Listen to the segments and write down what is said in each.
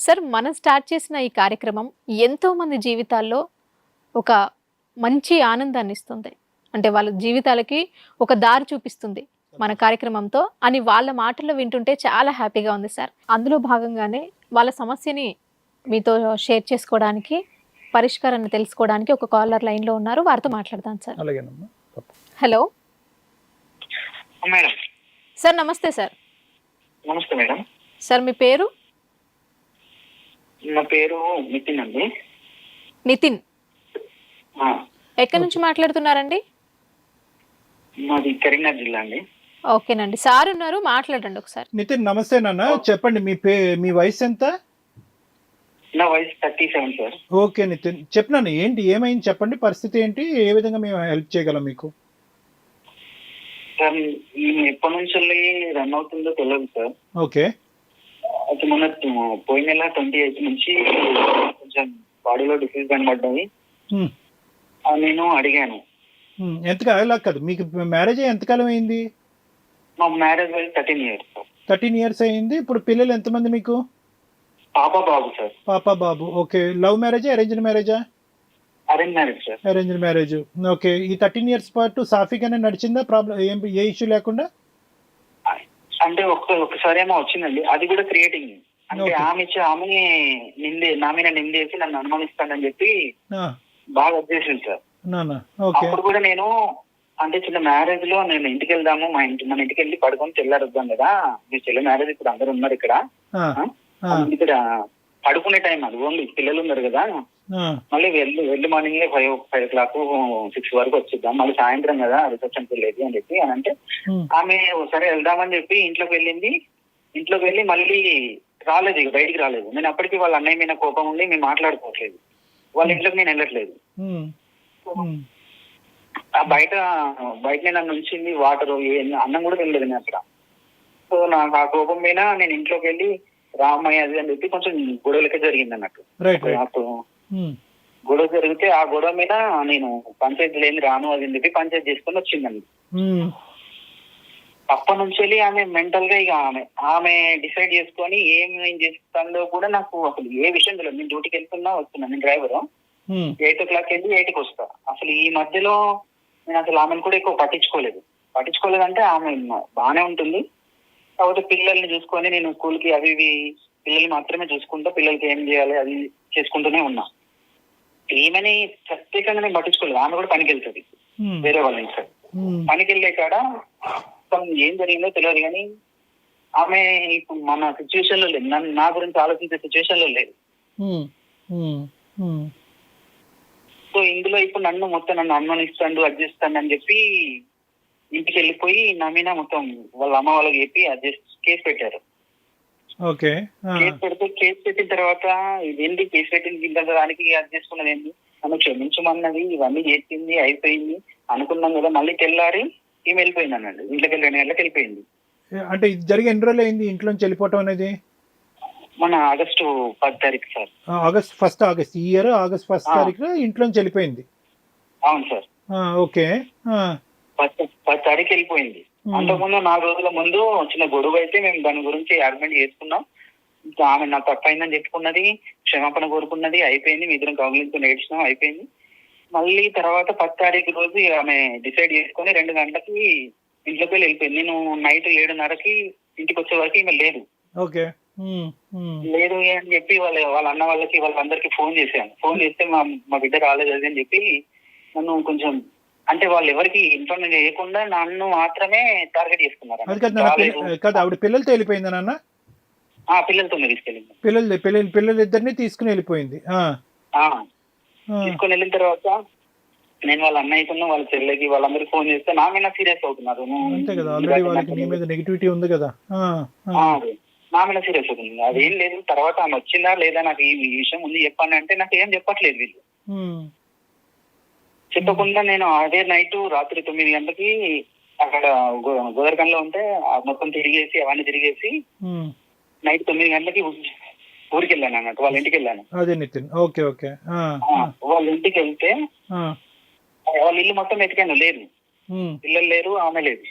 Sir మనం start చేసిన ఈ కార్యక్రమం ఎంతో మంది జీవితాల్లో ఒక మంచి ఆనందాన్ని ఇస్తుంది. అంటే వాళ్ళ జీవితాలకి ఒక దారి చూపిస్తుంది మన కార్యక్రమంతో అని వాళ్ళ మాటల్లో వింటుంటే చాలా హ్యాపీగా ఉంది సార్. అందులో భాగంగానే వాళ్ళ సమస్యని మీతో షేర్ చేసుకోవడానికి పరిష్కారాన్ని తెలుసుకోవడానికి ఒక కాలర్ లైన్లో ఉన్నారు. వారితో మాట్లాడదాం సార్. హలో. మేడం. సార్ నమస్తే సార్. నమస్తే మేడం. సార్ మీ పేరు? నా పేరు నితిన్ అండి. నితిన్? ఎక్కడి నుంచి మాట్లాడుతున్నారండి? మాది కరీంనగర్ జిల్లా అండి. ఓకేనండి. సార్ ఉన్నారు మాట్లాడండి ఒకసారి. నితిన్ నమస్తే నాన్న. చెప్పండి మీ పే మీ వయసు ఎంత? నా వయసు thirty seven sir. Okay Nitin. చెప్పినాను ఏంటి ఏమైంది? చెప్పండి పరిస్థితి ఏంటి? ఏ విధంగా మేము హెల్ప్ చేయగలం మీకు? సార్ ఎప్పటి నుంచి రన్ అవుతుందో తెలియదు సార్. ఓకే. అయితే మొన్న పోయిన నెల ట్వంటీ ఎయిత్ నుంచి కొంచెం బాడీలో డిసీజ్ కనబడ్డాయి. నేను అడిగాను. ఎంతగా అలా కాదు. మీకు మ్యారేజ్ ఎంతకాలం అయింది? మా marriage thirteen years. Thirteen years అయింది. ఇప్పుడు పిల్లలు ఎంతమంది మీకు? పాప బాబు సార్. పాప బాబు. ఓకే. లవ్ మ్యారేజా అరేంజ్డ్ మ్యారేజా? Arrange marriage sir. Arranged marriage. Okay. ఈ థర్టీన్ ఇయర్స్ పాటు సాఫీగానే నడిచిందా? ప్రాబ్లం ఏం ఏ ఇష్యూ లేకుండా? అంటే ఒక్క ఒకసారి ఏమో వచ్చిందండి. అది కూడా క్రియేటింగ్ అంటే. ఆమె ఇచ్చి ఆమె నిందే నా మీద నిందేసి నన్ను అనుమానిస్తానని చెప్పి బాగా వచ్చేసింది సార్. అప్పుడు కూడా నేను అంటే చిన్న మ్యారేజ్లో నేను ఇంటికి వెళ్దాము మా ఇంటి మన ఇంటికి వెళ్ళి పడుకొని తెల్లారొద్దాం కదా. మీ చెల్లి మ్యారేజ్ ఇప్పుడు అందరు ఉన్నారు ఇక్కడ. ఇక్కడ పడుకునే టైం అది. ఓన్లీ పిల్లలు ఉన్నారు కదా. మళ్ళీ వెళ్ళి వెళ్ళి morning five five o'clock six వరకు వచ్చిద్దాం. మళ్ళీ సాయంత్రం కదా రిసెప్షన్కి వెళ్ళేది అని చెప్పి అని అంటే. ఆమె ఒకసారి వెళ్దామని చెప్పి ఇంట్లోకి వెళ్ళింది. ఇంట్లోకి వెళ్ళి మళ్ళీ రాలేదు ఇక బయటికి రాలేదు. నేను అప్పటికి వాళ్ళ అన్నయ్య మీద కోపం ఉండి మేము మాట్లాడుకోవట్లేదు. వాళ్ళ ఇంట్లోకి నేను వెళ్ళట్లేదు. ఆ బయట బయటనే నన్ను ఉంచింది వాటర్ అన్నం కూడా తినలేదు నేను అక్కడ. సో నాకు ఆ కోపం మీద నేను ఇంట్లోకి వెళ్ళి రామయ్య అది అని చెప్పి కొంచెం గొడవలకే జరిగింది అన్నట్టు. నాకు. గొడవ జరిగితే ఆ గొడవ మీద నేను పంచాయతీ లేని రాను అది అని చెప్పి పంచాయతీ చేసుకొని వచ్చిందండి. అప్పటి నుంచి వెళ్ళి ఆమె మెంటల్గా ఇక ఆమె ఆమె డిసైడ్ చేసుకొని ఏం ఏం చేస్తుందో కూడా నాకు అసలు ఏ విషయం తెలియదు. నేను డ్యూటీకి వెళ్తున్నా వస్తున్నా నేను డ్రైవర్. ఎయిట్ ఓ క్లాక్ వెళ్ళి ఎయిట్కి వస్తా. అసలు ఈ మధ్యలో నేను అసలు ఆమెను కూడా ఎక్కువ పట్టించుకోలేదు. పట్టించుకోలేదంటే ఆమె బాగానే ఉంటుంది. కాకపోతే పిల్లల్ని చూసుకొని నేను స్కూల్కి అవి ఇవి పిల్లల్ని మాత్రమే చూసుకుంటా పిల్లలకి ఏం చేయాలి అది చేసుకుంటూనే ఉన్నా. ఈమెని ప్రత్యేకంగా నేను పట్టించుకోలేదు. ఆమె కూడా పనికి వెళ్తుంది. వేరే వాళ్ళ ఇంట్లో. హ్మ్. పనికి వెళ్ళే కాడ ఏం జరిగిందో తెలియదు కానీ ఆమె ఇప్పుడు మన సిచ్యువేషన్లో లేదు. నన్ను నా గురించి ఆలోచించే సిచ్యువేషన్లో లేదు. సో ఇందులో ఇప్పుడు నన్ను మొత్తం నన్ను అనుమానిస్తాడు అడ్జస్ట్ అని చెప్పి ఇంటికి వెళ్ళిపోయి నా మీద మొత్తం వాళ్ళ అమ్మ వాళ్ళకి చెప్పి అడ్జస్ట్ కేసు పెట్టారు. ఓకే. కేసు పెడితే కేసు పెట్టిన తర్వాత ఇదేంటి కేసు పెట్టిన ఇంత దానికి అది చేసుకున్నది ఏంటి? నన్ను క్షమించమన్నది ఇవన్నీ చేసింది అయిపోయింది. అనుకున్నాం కదా మళ్ళీ తెల్లారి ఈమె వెళ్ళిపోయింది అన్నాడు ఇంట్లోకి వెళ్ళి రెండు గంటలకు వెళ్ళిపోయింది అంటే ఇది జరిగి ఎన్ని రోజులు అయింది? ఇంట్లోంచి వెళ్ళిపోవటం అనేది? మన ఆగస్టు పది తారీఖు సార్. August first August. ఈ ఇయర్ ఆగస్ట్ ఫస్ట్ ఆ. తారీఖున ఇంట్లోంచి వెళ్ళిపోయింది. అవును సార్. ఓకే. పది తారీఖు వెళ్ళిపోయింది. అంతకుముందు నాలుగు రోజుల ముందు చిన్న గొడవ అయితే మేము దాని గురించి ఆర్గ్యుమెంట్ చేసుకున్నాం. ఆమె నాకు తప్పైందని చెప్పుకున్నది క్షమాపణ కోరుకున్నది అయిపోయింది. మీ ఇద్దరం కౌగిలించుకుని ఏడ్చినాం అయిపోయింది. మళ్ళీ తర్వాత పది తారీఖు రోజు ఆమె డిసైడ్ చేసుకొని రెండు గంటలకి ఇంట్లోకి వెళ్ళి వెళ్ళిపోయింది. నేను నైట్ ఏడున్నరకి ఇంటికి వచ్చే వరకు ఈమె లేదు. ఓకే. లేదు అని చెప్పి వాళ్ళ వాళ్ళ అన్న వాళ్ళకి వాళ్ళందరికీ ఫోన్ చేశాను. ఫోన్ చేస్తే మా మా బిడ్డ రాలేదు అది అని చెప్పి నన్ను కొంచెం అంటే వాళ్ళు ఎవరికి ఇన్ఫర్మేషన్ చేయకుండా నన్ను మాత్రమే టార్గెట్ చేసుకున్నారు ఆవిడ పిల్లలతో వెళ్ళిపోయిందా నాన్న? ఆ పిల్లలతో తీసుకెళ్ళింది. పిల్లలు పిల్లలు పిల్లలిద్దరిని తీసుకుని వెళ్ళిపోయింది. తీసుకొని వెళ్ళిన తర్వాత నేను వాళ్ళ అన్నయ్యకున్న వాళ్ళ చెల్లెకి వాళ్ళందరికి ఫోన్ చేస్తే నా మీద సీరియస్ అవుతున్నారు. నువ్వు అంతే కదా ఆల్రెడీ వాళ్ళకి నీ మీద నెగిటివిటీ ఉంది కదా. నా మీద సీరియస్ అవుతుంది. అదేం లేదు తర్వాత ఆమె వచ్చిందా లేదా నాకు ఈ విషయం ఉంది చెప్పండి అంటే నాకు ఏం చెప్పట్లేదు వీళ్ళు. చెప్పకుండా నేను అదే నైట్ రాత్రి తొమ్మిది గంటలకి అక్కడ గోదరకంలో ఉంటే మొత్తం తిరిగేసి అవన్నీ తిరిగేసి. నైట్ తొమ్మిది గంటలకి ఊరికి వెళ్ళాను అన్నట్టు వాళ్ళ ఇంటికి వెళ్ళాను అదే నితిన్ ఓకే ఓకే వాళ్ళ ఇంటికి వెళ్తే వాళ్ళ ఇల్లు మొత్తం వెతికాను లేదు. పిల్లలు లేరు ఆమె లేదు.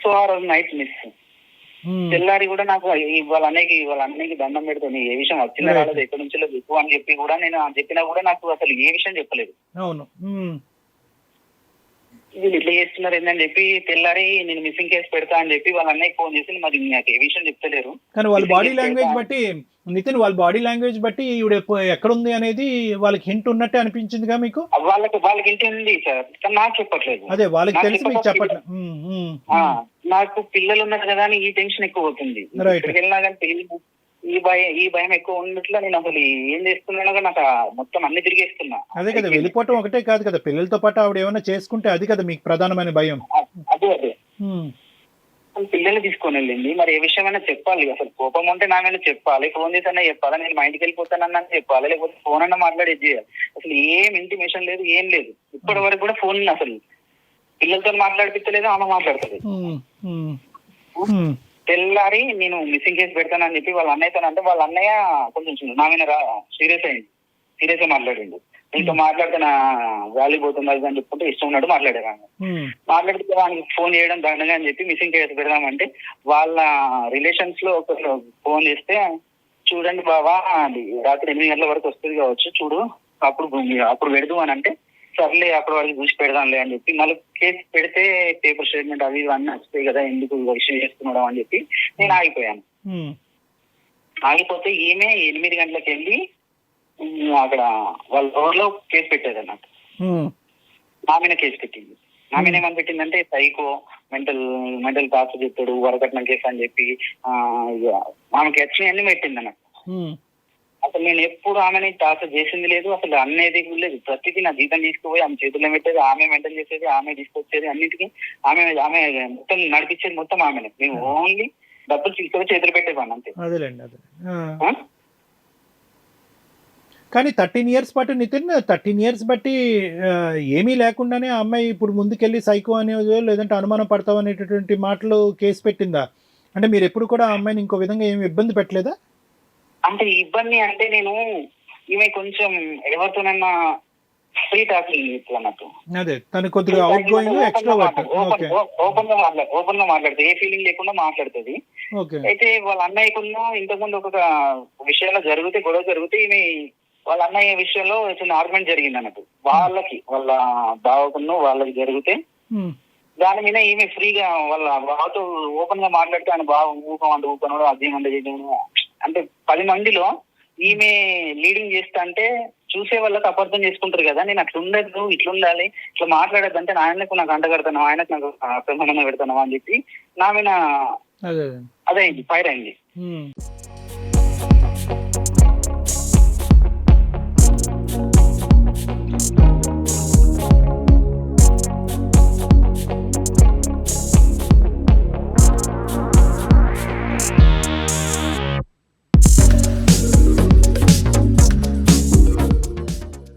సో ఆ రోజు నైట్ మిస్. తెల్లారి కూడా నాకు ఈ వాళ్ళ అన్నయ్యకి వాళ్ళ అన్నయ్యకి దండం పెడుతుంది ఏ విషయం వచ్చిన. రాలేదు ఎక్కడి నుంచో ఎక్కువ అని చెప్పి కూడా నేను చెప్పినా కూడా నాకు అసలు ఏ విషయం చెప్పలేదు అవును ఉమ్. వీళ్ళు ఇట్లా చేస్తున్నారు ఏంటని చెప్పి తెల్లారి నేను మిస్సింగ్ కేసు పెడతా అని చెప్పి వాళ్ళ అన్నయ్యకి ఫోన్ చేసి మరి నాకు ఏ విషయం చెప్తలేరు. కానీ వాళ్ళ బాడీ లాంగ్వేజ్ బట్టి నితిన్ వాళ్ళ బాడీ లాంగ్వేజ్ బట్టి ఈవిడ ఎప్పు- ఎక్కడుంది అనేది వాళ్ళకి హింట్ ఉన్నట్టే అనిపించిందిగా మీకు? వాళ్ళకి వాళ్ళకి ఇంటి ఉంది సార్. నాకు చెప్పట్లేదు. అదే వాళ్ళకి తెలిసి మీకు చెప్పట్లేదు నాకు పిల్లలు ఉన్నారు కదా అని ఈ టెన్షన్ ఎక్కువ అవుతుంది. ఇక్కడికి వెళ్ళినా కానీ ఈ భయం ఈ భయం ఎక్కువ ఉన్నట్లు నేను అసలు ఏం చేస్తున్నానో నాకు మొత్తం అన్ని తిరిగేస్తున్నా. అదే కదా వెళ్ళిపోవటం ఒకటే కాదు కదా పిల్లలతో పాటు ఆవిడ ఏమైనా చేసుకుంటే అది కదా మీకు ప్రధానమైన భయం. అదే అదే. ఉమ్, పిల్లలు తీసుకొని వెళ్ళింది మరి ఏ విషయమైనా చెప్పాలి. అసలు కోపం ఉంటే నా మీద చెప్పాలి. ఫోన్ చేసి అన్నా చెప్పాలి? నేను మా ఇంటికి వెళ్ళిపోతానన్నా చెప్పాలి? లేకపోతే ఫోన్ అన్నా మాట్లాడేది చేయాలి? అసలు ఏం ఇంటిమేషన్ లేదు ఏం లేదు. ఇప్పటి వరకు కూడా ఫోన్ అసలు పిల్లలతో మాట్లాడిపించలేదు ఆమె మాట్లాడుతుంది తెల్లారి నేను మిస్సింగ్ కేసు పెడతానని చెప్పి వాళ్ళ అన్నయ్యతో అంటే వాళ్ళ అన్నయ్య కొంచెం నా మీద సీరియస్ అయింది సీరియస్గా మాట్లాడిండు. నీతో మాట్లాడితే నా వాల్యూ పోతుంది అది అని చెప్పుకుంటే ఇష్టం ఉన్నట్టు మాట్లాడారు. ఉమ్, మాట్లాడితే వానికి ఫోన్ చేయడం దండగా అని చెప్పి మిస్సింగ్ కేసు పెడదామంటే వాళ్ళ రిలేషన్స్లో ఒకరు ఫోన్ చేస్తే చూడండి బావా అది రాత్రి ఎనిమిది గంటల వరకు వస్తుంది కావచ్చు చూడు అప్పుడు అప్పుడు పెడదు అని అంటే సర్లే అప్పటి వరకు చూసి పెడదాంలే అని చెప్పి మళ్ళీ కేసు పెడితే పేపర్ స్టేట్మెంట్ అవి ఇవి అన్నీ వస్తాయి కదా ఎందుకు ఇష్యూ చేస్తున్నాడు అని చెప్పి నేను ఆగిపోయాను. ఆగిపోతే ఈమె ఎనిమిది గంటలకు వెళ్ళి అక్కడ వాళ్ళ ఊర్లో కేసు పెట్టేది అన్నట్టు ఉమ్, నా మీద కేసు పెట్టింది. నా మీద ఏమని పెట్టిందంటే సైకో మెంటల్ మెంటల్ టార్చర్ చెప్తాడు వరకట్నం కేసు అని చెప్పి ఆమెకి వచ్చినాయన్నీ పెట్టింది అన్నట్టు అసలు నేను ఎప్పుడు ఆమెని టార్చర్ చేసింది లేదు అసలు అనేది లేదు. ప్రతిదీ నా జీతం తీసుకుపోయి ఆమె చేతుల్లో పెట్టేది ఆమె మెయింటైన్ చేసేది ఆమె తీసుకొచ్చేది అన్నిటికీ ఆమె ఆమె మొత్తం నడిపించేది మొత్తం ఆమెనే. మేము ఓన్లీ డబ్బులు తీసుకొని చేతులు పెట్టేవాడిని అంతే. అదేలేండి అదే? కానీ థర్టీన్ ఇయర్స్ పాటు నితిన్ థర్టీన్ ఇయర్స్ బట్టి ఏమీ లేకుండానే ఆ అమ్మాయి ఇప్పుడు ముందుకెళ్ళి సైకో అనేదో లేదంటే అనుమానం పడతావు అనేటటువంటి మాటలు కేసు పెట్టిందా? అంటే మీరు ఎప్పుడు కూడా ఆ అమ్మాయిని ఇంకో విధంగా ఏమి ఇబ్బంది పెట్టలేదా? అంటే ఇబ్బంది అంటే నేను ఈమె కొంచెం ఎవరితోనన్నా ఫ్రీ టాకింగ్ ఇట్లా అన్నట్టు అదే తను కొద్దిగా అవుట్ గోయింగ్ ఎక్స్ట్రోవర్ట్ ఓకే ఓపెన్గా మాట్లాడు ఓపెన్గా మాట్లాడుతుంది ఏ ఫీలింగ్ లేకుండా మాట్లాడుతుంది. ఓకే. అయితే వాళ్ళ అన్నయ్యకున్న ఇంతకుముందు ఒక విషయంలో జరిగితే గొడవ జరిగితే ఈమె వాళ్ళ అన్నయ్య విషయంలో చిన్న ఆర్గ్యుమెంట్ జరిగింది అన్నట్టు. వాళ్ళకి వాళ్ళ బావకున్న వాళ్ళకి జరిగితే దాని మీద ఈమె ఫ్రీగా వాళ్ళ బావతో ఓపెన్గా మాట్లాడితే ఆయన బావ ఊపం అంటే ఊపనడు అది అంటే చేయడం అంటే పది మందిలో ఈమె లీడింగ్ చేస్తా అంటే చూసే వాళ్ళకి అపార్థం చేసుకుంటారు కదా నేను అట్లా ఉండదు ఇట్లా ఉండాలి ఇట్లా మాట్లాడద్దు అంటే ఆయనకు నాకు అంట కడతాను ఆయనకు నాకు సంబంధం పెడతాను అని చెప్పి నా మీద అదే అదైంది ఫైర్ అయింది.